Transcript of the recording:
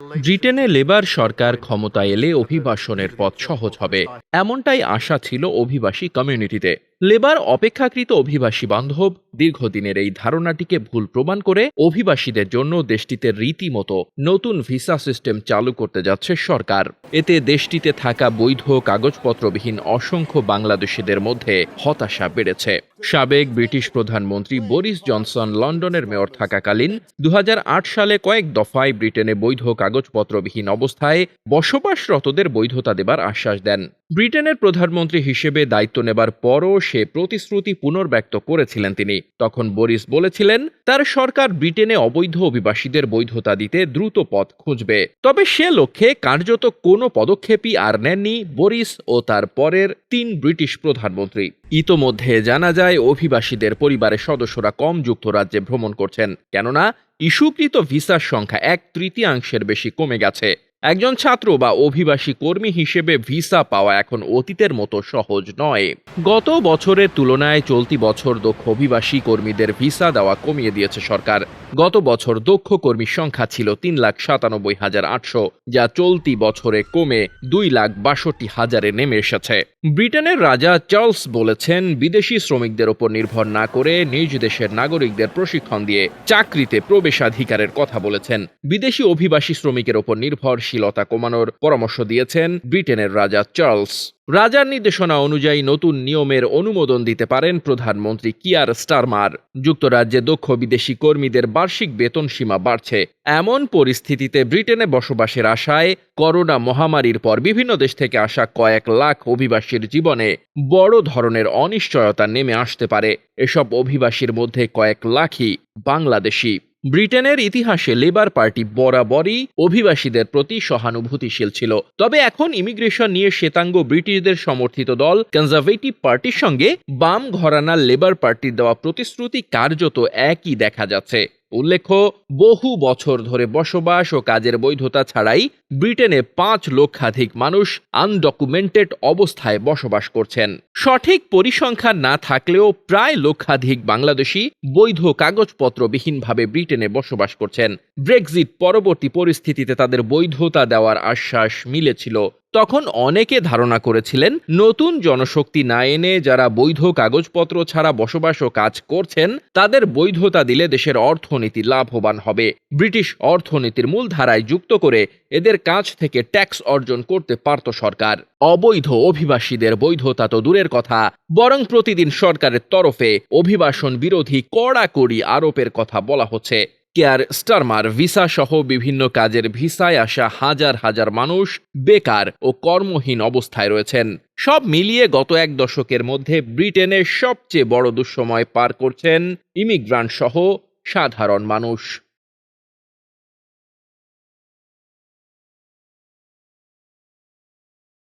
ব্রিটেনে লেবার সরকার ক্ষমতা এলে অভিবাসনের পথ সহজ হবে। এমনটাই আশা ছিল অভিবাসী কমিউনিটিতে। লেবার অপেক্ষাকৃত অভিবাসী বান্ধব দীর্ঘদিনের এই ধারণাটিকে ভুল প্রমাণ করে অভিবাসীদের জন্য দেশটিতে রীতিমতো নতুন ভিসা সিস্টেম চালু করতে যাচ্ছে সরকার। এতে দেশটিতে থাকা বৈধ কাগজপত্রবিহীন অসংখ্য বাংলাদেশিদের মধ্যে হতাশা বেড়েছে। সাবেক ব্রিটিশ প্রধানমন্ত্রী বরিস জনসন লন্ডনের মেয়র থাকাকালীন দু হাজার আট সালে কয়েক দফায় ব্রিটেনে বৈধ কাগজপত্রবিহীন অবস্থায় বসবাসরতদের বৈধতা দেবার আশ্বাস দেন। ব্রিটেনের প্রধানমন্ত্রী হিসেবে দায়িত্ব নেবার পরও সে প্রতিশ্রুতি পুনর্ব্যক্ত করেছিলেন তিনি। তখন বরিস বলেছিলেন, তার সরকার ব্রিটেনে অবৈধ অভিবাসীদের বৈধতা দিতে দ্রুত পথ খুঁজবে। তবে সে লক্ষ্যে কার্যত কোনো পদক্ষেপই আর নেননি বরিস ও তার পরের তিন ব্রিটিশ প্রধানমন্ত্রী। ইতোমধ্যে জানা যায়, অভিবাসীদের পরিবারের সদস্যরা কম যুক্তরাজ্যে ভ্রমণ করছেন। কেননা, ইস্যুকৃত ভিসার সংখ্যা এক তৃতীয়াংশের বেশি কমে গেছে। একজন ছাত্র বা অভিবাসী কর্মী হিসেবে ভিসা পাওয়া এখন অতীতের মতো সহজ নয়। গত বছরের তুলনায় চলতি বছর দক্ষ অভিবাসী কর্মীদের ভিসা দেওয়া কমিয়ে দিয়েছে সরকার। গত বছর দক্ষ কর্মীর সংখ্যা ছিল তিন লাখ সাতানব্বই হাজার আটশো, যা চলতি বছরে কমে দুই লাখ বাষট্টি হাজারে নেমে এসেছে। ব্রিটেনের রাজা চার্লস বলেছেন, বিদেশি শ্রমিকদের ওপর নির্ভর না করে নিজ দেশের নাগরিকদের প্রশিক্ষণ দিয়ে চাকরিতে প্রবেশাধিকারের কথা বলেছেন। বিদেশি অভিবাসী শ্রমিকের ওপর নির্ভরশীলতা কমানোর পরামর্শ দিয়েছেন ব্রিটেনের রাজা চার্লস। রাজার নির্দেশনা অনুযায়ী নতুন নিয়মের অনুমোদন দিতে পারেন প্রধানমন্ত্রী কিয়ার স্টারমার। যুক্তরাজ্যে দক্ষ বিদেশি কর্মীদের বার্ষিক বেতন সীমা বাড়ছে। এমন পরিস্থিতিতে ব্রিটেনে বসবাসের আশায় করোনা মহামারীর পর বিভিন্ন দেশ থেকে আসা কয়েক লাখ অভিবাসীর জীবনে বড় ধরনের অনিশ্চয়তা নেমে আসতে পারে। এসব অভিবাসীর মধ্যে কয়েক লাখই বাংলাদেশি। ব্রিটেনের ইতিহাসে লেবার পার্টি বরাবরই অভিবাসীদের প্রতি সহানুভূতিশীল ছিল। তবে এখন ইমিগ্রেশন নিয়ে শ্বেতাঙ্গ ব্রিটিশদের সমর্থিত দল কনজারভেটিভ পার্টির সঙ্গে বাম ঘরানার লেবার পার্টির দেওয়া প্রতিশ্রুতি কার্যত একই দেখা যাচ্ছে। উল্লেখ্য, বহু বছর ধরে বসবাস ও কাজের বৈধতা ছাড়াই ব্রিটেনে পাঁচ লক্ষাধিক মানুষ আনডকুমেন্টেড অবস্থায় বসবাস করছেন। সঠিক পরিসংখ্যান না থাকলেও প্রায় লক্ষাধিক বাংলাদেশি বৈধ কাগজপত্রবিহীনভাবে ব্রিটেনে বসবাস করছেন। ব্রেক্সিট পরবর্তী পরিস্থিতিতে তাদের বৈধতা দেওয়ার আশ্বাস মিলেছিল। তখন অনেকে ধারণা করেছিলেন, নতুন জনশক্তি না এনে যারা বৈধ কাগজপত্র ছাড়া বসবাস ও কাজ করছেন, তাদের বৈধতা দিলে দেশের অর্থনীতি লাভবান হবে। ব্রিটিশ অর্থনীতির মূল ধারায় যুক্ত করে এদের কাছ থেকে ট্যাক্স অর্জন করতে পারত সরকার। অবৈধ অভিবাসীদের বৈধতা তো দূরের কথা, বরং প্রতিদিন সরকারের তরফে অভিবাসন বিরোধী কড়াকড়ি আরোপের কথা বলা হচ্ছে। কেয়ার স্টারমার ভিসা সহ বিভিন্ন কাজের ভিসায় আসা হাজার হাজার মানুষ বেকার ও কর্মহীন অবস্থায় রয়েছেন। সব মিলিয়ে গত এক দশকের মধ্যে ব্রিটেনের সবচেয়ে বড় দুঃসময় পার করছেন ইমিগ্রান্ট সহ সাধারণ মানুষ।